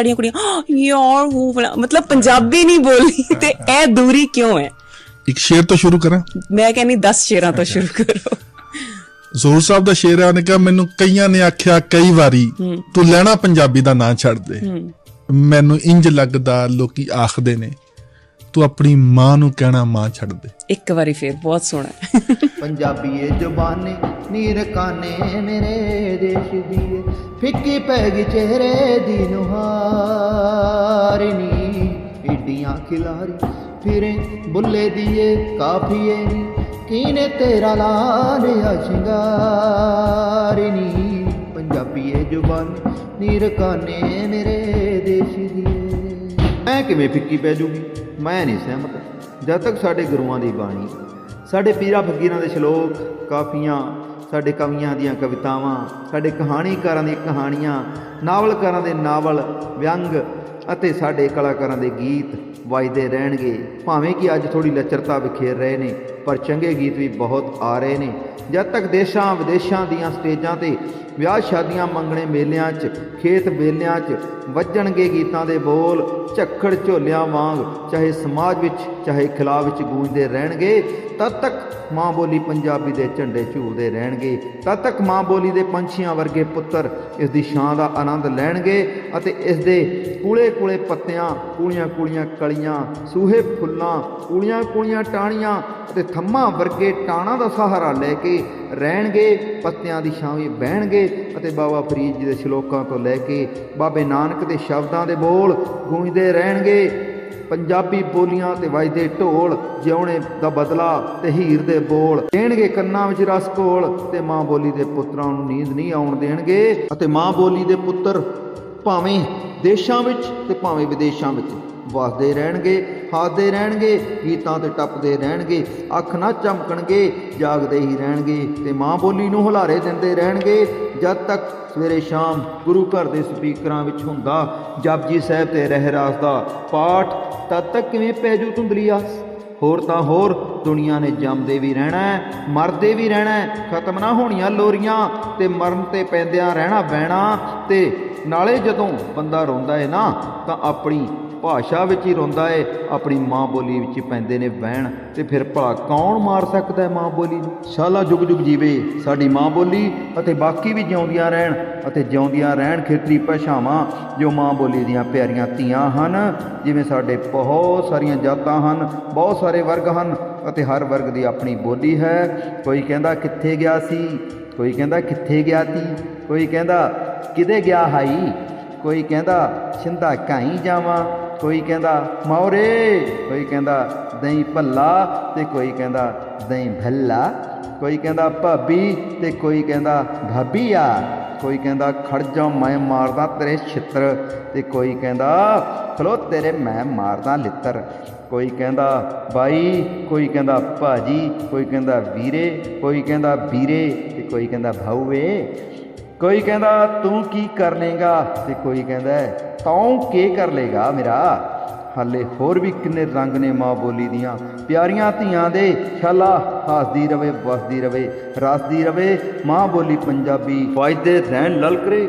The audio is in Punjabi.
ਸਾਡੀਆਂ ਕੁੜੀਆਂ "ਹਾਂ, ਯਾਰ ਉਹ ਵਾਲਾ ਮਤਲਬ ਪੰਜਾਬੀ ਨਹੀਂ ਬੋਲਣੀ ਤੇ ਇਹ ਦੂਰੀ ਕਿਉਂ ਹੈ? ਇੱਕ ਸ਼ੇਰ ਤੋਂ ਸ਼ੁਰੂ ਕਰਾਂ? ਮੈਂ ਕਹਿੰਨੀ 10 ਸ਼ੇਰਾਂ ਤੋਂ ਸ਼ੁਰੂ ਕਰੋ। ਜ਼ੋਰ ਸਾਹਿਬ ਦਾ ਸ਼ੇਰ ਹੈ ਉਹਨੇ ਕਿਹਾ ਮੈਨੂੰ ਕਈਆਂ ਨੇ ਆਖਿਆ ਕਈ ਵਾਰੀ ਤੂੰ ਲੈਣਾ ਪੰਜਾਬੀ ਦਾ ਨਾਂ ਛੱਡ ਦੇ। ਮੈਨੂੰ ਇੰਜ ਲੱਗਦਾ ਲੋਕੀ ਆਖਦੇ ਨੇ ਤੂੰ ਆਪਣੀ ਮਾਂ ਨੂੰ ਕਹਿਣਾ ਮਾਂ ਛੱਡ ਦੇ। ਇੱਕ ਵਾਰੀ ਫੇਰ ਬਹੁਤ ਸੋਹਣਾ ਹੈ। ਪੰਜਾਬੀ ਏ ਜ਼ੁਬਾਨੇ ਨੀਰ ਕਾਨੇ ਮੇਰੇ ਦੇਸ਼ ਦੀ ਏ। ਫਿੱਕੀ ਪੈ ਗਈ ਚਿਹਰੇ ਦੀ ਨੁਹਾਰਨੀ ਖਿਲਾਰੀ, ਫਿਰੇ ਬੁੱਲੇ ਦੀਏ ਕਾਫੀਏ, ਕੀਨੇ ਤੇਰਾ ਲਾ ਲਿਆ ਸ਼ਿੰਗਾਰਨੀ ਪੰਜਾਬੀ ਏ ਜ਼ੁਬਾਨੇ ਮੇਰੇ ਦੇਸ਼ ਦੀ। ਮੈਂ ਕਿਵੇਂ ਫਿੱਕੀ ਪੈ ਜੂਗੀ? ਮੈਂ ਨਹੀਂ ਸਹਿਮਤ। ਜਦ ਤੱਕ ਸਾਡੇ ਗੁਰੂਆਂ ਦੀ ਬਾਣੀ, ਸਾਡੇ ਪੀਰਾਂ ਫਕੀਰਾਂ ਦੇ ਸ਼ਲੋਕ, ਕਾਫੀਆਂ, ਸਾਡੇ ਕਵੀਆਂ ਦੀਆਂ ਕਵਿਤਾਵਾਂ, ਸਾਡੇ ਕਹਾਣੀਕਾਰਾਂ ਦੀਆਂ ਕਹਾਣੀਆਂ, ਨਾਵਲਕਾਰਾਂ ਦੇ ਨਾਵਲ, ਵਿਅੰਗ ਅਤੇ ਸਾਡੇ ਕਲਾਕਾਰਾਂ ਦੇ ਗੀਤ ਵੱਜਦੇ ਰਹਿਣਗੇ। ਭਾਵੇਂ ਕਿ ਅੱਜ ਥੋੜੀ ਲੱਚਰਤਾ ਵਿਖੇਰ ਰਹੇ ਨੇ ਪਰ ਚੰਗੇ ਗੀਤ ਵੀ ਬਹੁਤ ਆ ਰਹੇ ਨੇ। ਜਦ ਤੱਕ ਦੇਸ਼ਾਂ ਵਿਦੇਸ਼ਾਂ ਦੀਆਂ ਸਟੇਜਾਂ ਤੇ ਵਿਆਹ ਸ਼ਾਦੀਆਂ ਮੰਗਣੇ ਮੇਲਿਆਂ 'ਚ, ਖੇਤ ਮੇਲਿਆਂ 'ਚ ਵੱਜਣਗੇ ਗੀਤਾਂ ਦੇ ਬੋਲ, ਝੱਖੜ ਝੋਲਿਆਂ ਵਾਂਗ ਚਾਹੇ ਸਮਾਜ ਵਿੱਚ, ਚਾਹੇ ਖਿਲਾ ਵਿੱਚ ਗੂੰਜਦੇ ਰਹਿਣਗੇ, ਤਦ ਤੱਕ ਮਾਂ ਬੋਲੀ ਪੰਜਾਬੀ ਦੇ ਝੰਡੇ ਝੂਲਦੇ ਰਹਿਣਗੇ। ਤਦ ਤੱਕ ਮਾਂ ਬੋਲੀ ਦੇ ਪੰਛੀਆਂ ਵਰਗੇ ਪੁੱਤਰ ਇਸ ਦੀ ਛਾਂ ਦਾ ਆਨੰਦ ਲੈਣਗੇ ਅਤੇ ਇਸ ਦੇ ਕੂਲੇ ਕੂਲੇ ਪੱਤਿਆਂ ਕੂਲੀਆਂ ਕੂਲੀਆਂ ਕਲੀਆਂ ਸੂਹੇ ਫੁੱਲਾਂ ਕੂਲੀਆਂ ਕੂਲੀਆਂ ਟਾਹਣੀਆਂ ਅਤੇ ਥੰਮਾਂ ਵਰਗੇ ਟਾਣਾ ਦਾ ਸਹਾਰਾ ਲੈ ਕੇ ਰਹਿਣਗੇ, ਪੱਤਿਆਂ ਦੀ ਛਾਂ ਵੀ ਬਹਿਣਗੇ ਅਤੇ ਬਾਬਾ ਫਰੀਦ ਜੀ ਦੇ ਸ਼ਲੋਕਾਂ ਤੋਂ ਲੈ ਕੇ ਬਾਬੇ ਨਾਨਕ ਦੇ ਸ਼ਬਦਾਂ ਦੇ ਬੋਲ ਗੂੰਜਦੇ ਰਹਿਣਗੇ। ਪੰਜਾਬੀ ਬੋਲੀਆਂ ਤੇ ਵੱਜਦੇ ਢੋਲ, ਜਿਉਣੇ ਦਾ ਬਦਲਾ ਤੇ ਹੀਰ ਦੇ ਬੋਲ। ਦੇਣਗੇ ਕੰਨਾਂ ਵਿੱਚ ਰਸ ਘੋਲ ਤੇ ਮਾਂ ਬੋਲੀ ਦੇ ਪੁੱਤਰਾਂ ਨੂੰ ਨੀਂਦ ਨਹੀਂ ਆਉਣ ਦੇਣਗੇ ਅਤੇ ਮਾਂ ਬੋਲੀ ਦੇ ਪੁੱਤਰ ਭਾਵੇਂ ਦੇਸ਼ਾਂ ਵਿੱਚ ਤੇ ਭਾਵੇਂ ਵਿਦੇਸ਼ਾਂ ਵਿੱਚ ਵਸਦੇ ਰਹਿਣਗੇ। ਹੱਸਦੇ ਰਹਿਣਗੇ, ਗੀਤਾਂ ਤੇ ਟੱਪਦੇ ਰਹਿਣਗੇ, ਅੱਖ ਨਾ ਚਮਕਣਗੇ, ਜਾਗਦੇ ਹੀ ਰਹਿਣਗੇ ਤੇ ਮਾਂ ਬੋਲੀ ਨੂੰ ਹੁਲਾਰੇ ਦਿੰਦੇ ਰਹਿਣਗੇ। ਜਦ ਤੱਕ ਸਵੇਰੇ ਸ਼ਾਮ ਗੁਰੂ ਘਰ ਦੇ ਸਪੀਕਰਾਂ ਵਿੱਚ ਹੁੰਦਾ ਜਪਜੀ ਸਾਹਿਬ ਤੇ ਰਹਿਰਾਸ ਦਾ ਪਾਠ, ਤਦ ਤੱਕ ਕਿਵੇਂ ਪੈ ਜੂ ਧੁੰਦਲੀ ਆਸ? ਹੋਰ ਤਾਂ ਹੋਰ, ਦੁਨੀਆ ਨੇ ਜੰਮਦੇ ਵੀ ਰਹਿਣਾ ਮਰਦੇ ਵੀ ਰਹਿਣਾ ਖਤਮ ਨਾ ਹੋਣੀਆਂ ਲੋਰੀਆਂ ਤੇ ਮਰਨ ਤੇ ਪੈਂਦਿਆਂ ਰਹਿਣਾ ਬਹਿਣਾ ਤੇ ਨਾਲੇ ਜਦੋਂ ਬੰਦਾ ਰੋਂਦਾ ਹੈ ਨਾ, ਤਾਂ ਆਪਣੀ ਭਾਸ਼ਾ ਵਿੱਚ ਹੀ ਰੋਂਦਾ ਏ, ਆਪਣੀ ਮਾਂ ਬੋਲੀ ਵਿੱਚ ਪੈਂਦੇ ਨੇ ਵਹਿਣ, ਤੇ ਫਿਰ ਭਲਾ ਕੌਣ ਮਾਰ ਸਕਦਾ ਹੈ ਮਾਂ ਬੋਲੀ ਨੂੰ? ਸਾਲਾ ਜੁਗ ਜੁਗ ਜੀਵੇ, ਸਾਡੀ ਮਾਂ ਬੋਲੀ ਅਤੇ ਬਾਕੀ ਵੀ ਜਿਉਂਦੀਆਂ ਰਹਿਣ, ਅਤੇ ਜਿਉਂਦੀਆਂ ਰਹਿਣ ਖੇਤਰੀ ਭਾਸ਼ਾਵਾਂ, ਜੋ ਮਾਂ ਬੋਲੀ ਦੀਆਂ ਪਿਆਰੀਆਂ ਧੀਆਂ ਹਨ, ਜਿਵੇਂ ਸਾਡੇ ਬਹੁਤ ਸਾਰੀਆਂ ਜਾਤਾਂ ਹਨ, ਬਹੁਤ ਸਾਰੇ ਵਰਗ ਹਨ, ਅਤੇ ਹਰ ਵਰਗ ਦੀ ਆਪਣੀ ਬੋਲੀ ਹੈ। ਕੋਈ ਕਹਿੰਦਾ ਕਿੱਥੇ ਗਿਆ ਸੀ? ਕੋਈ ਕਹਿੰਦਾ ਕਿੱਥੇ ਗਿਆ ਤੀ ਕੋਈ ਕਹਿੰਦਾ ਕਿਦੇ ਗਿਆ ਹਾਈ? ਕੋਈ ਕਹਿੰਦਾ ਛਿੰਦਾ ਕਾਈ ਜਾਵਾਂ? ਕੋਈ ਕਹਿੰਦਾ ਮੌਰੇ ਕੋਈ ਕਹਿੰਦਾ ਦਹੀਂ ਭੱਲਾ ਤੇ ਕੋਈ ਕਹਿੰਦਾ ਦਹੀਂ ਭੱਲਾ ਕੋਈ ਕਹਿੰਦਾ ਭਾਬੀ ਤੇ ਕੋਈ ਕਹਿੰਦਾ ਭਾਬੀ ਆ ਕੋਈ ਕਹਿੰਦਾ ਖੜ ਜਾ ਮੈਂ ਮਾਰਦਾ ਤੇਰੇ ਛਿੱਤਰ ਤੇ ਕੋਈ ਕਹਿੰਦਾ ਖਲੋ ਤੇਰੇ ਮੈਂ ਮਾਰਦਾ ਲਿੱਤਰ ਕੋਈ ਕਹਿੰਦਾ ਬਾਈ ਕੋਈ ਕਹਿੰਦਾ ਭਾਜੀ ਕੋਈ ਕਹਿੰਦਾ ਵੀਰੇ ਕੋਈ ਕਹਿੰਦਾ ਵੀਰੇ ਤੇ ਕੋਈ ਕਹਿੰਦਾ ਭਾਊਏ ਕੋਈ ਕਹਿੰਦਾ, ਤੂੰ ਕੀ ਕਰ ਲੇਗਾ ਤੇ ਕੋਈ ਕਹਿੰਦਾ, ਤੂੰ ਕੀ ਕਰ ਲੇਗਾ ਮੇਰਾ? ਹਾਲੇ ਹੋਰ ਵੀ ਕਿੰਨੇ ਰੰਗ ਨੇ ਮਾਂ ਬੋਲੀ ਦੀਆਂ। ਪਿਆਰੀਆਂ ਧੀਆਂ ਦੇ ਛਾਲਾ ਹੱਸਦੀ ਰਵੇ, ਵਸਦੀ ਰਵੇ, ਰਸਦੀ ਰਵੇ। ਮਾਂ ਬੋਲੀ ਪੰਜਾਬੀ ਵਾਜਦੇ ਰਹਿਣ ਲਲਕਰੇ